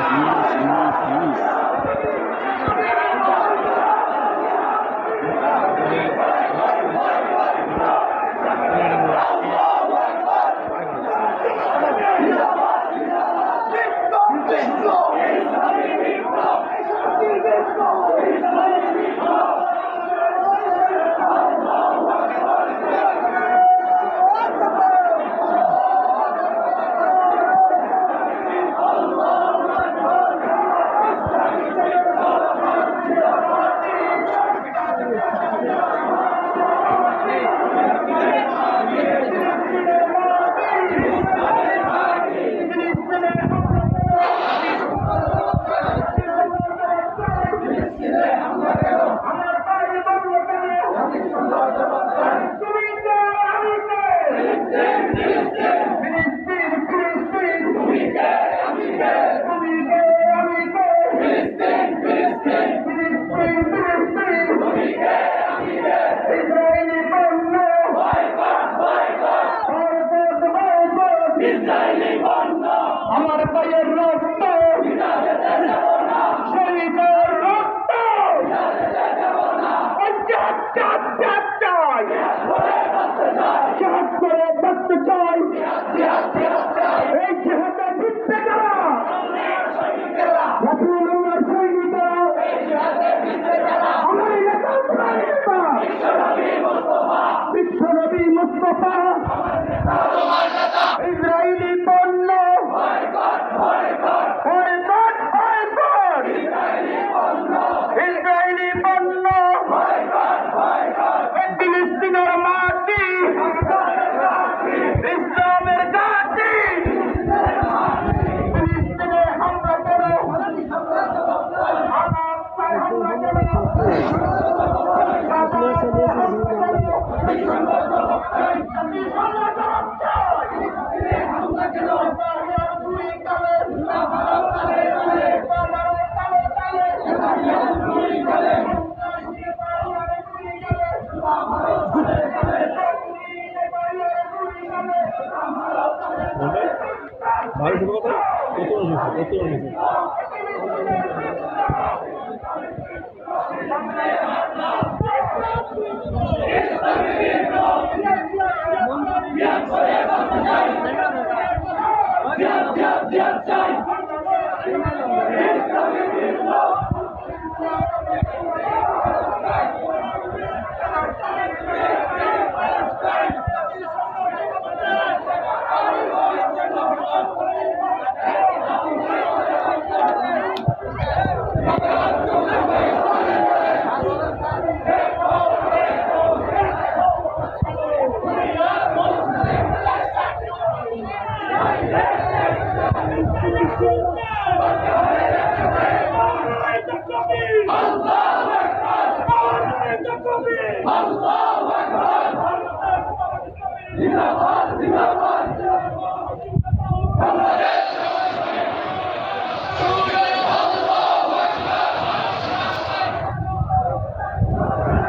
আমার মুস্তফা ইসরায়েলি পণ্য। ইসরায়েলি পণ্য। ফিলিস্তিনের মাটি। ইসলামের ঘাঁটি ফিলিস্তিনে হামলা ভাই শুরু কথা কত রয়েছে কত রয়েছে আল্লাহ!